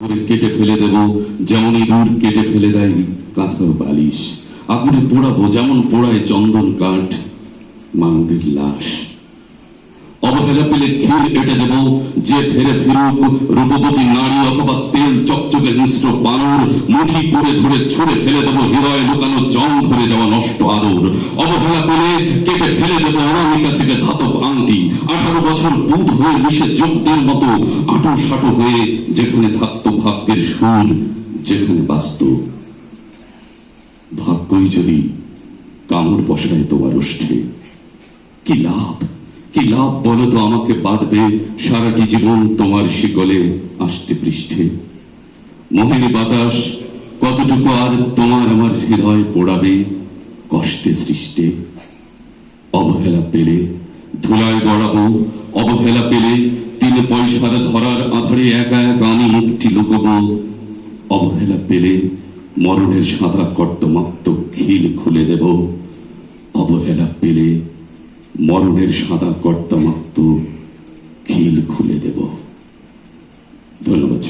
কেটে ফেলে দেব যেমন ইঁদুর কেটে ফেলে দেয় কাঁথার বালিশ। আগুনে পোড়াবো যেমন পোড়ায় চন্দন কাঠ, মাঙ্গের লাশ। অবহেলা পেলে ক্ষীর কেটে দেব, যে ফেরে ফিরুক রূপবতী নারী অথবা তেল চকচকে মিশ্র বানর মুঠি করে ধরে ছুঁড়ে ফেলে দেব হৃদয়ে লুকানো জং ধরে যাওয়া নষ্ট আদর। অবহেলা পেলে কেটে ফেলে দেব অনামিকা থেকে ধাতব আংটি। আঠারো বছর বুধ হয়ে মিশে যোগদের মতো আটো সাটো হয়ে যেখানে থাকত ভাগ্যের সুর, যেখানে বাস্তব ভাগ্যই যদি কামড় বসায় তোমার ওষ্ঠে কি লাভ? কি লাভ বলো তো আমাকে বাঁধবে সারাটি জীবন তোমার শিকলে আসতে পৃষ্ঠে? মোহিনী বাতাস, কতটুকু আর তোমার আমার হৃদয় পোড়াবে? কষ্টে সৃষ্টে, অবহেলা পেলে, ধুলায় গড়াবো, অবহেলা পেলে, তিন পয়সার ধরার আধারে একা একা আমি মুক্তি লুকব। অবহেলা পেলে, মরণের সাদা কর্তমাত্ম খিল খুলে দেব। অবহেলা পেলে, মরণের সাদা কর্তমাত্ম খিল খুলে দেব। ধন্যবাদ।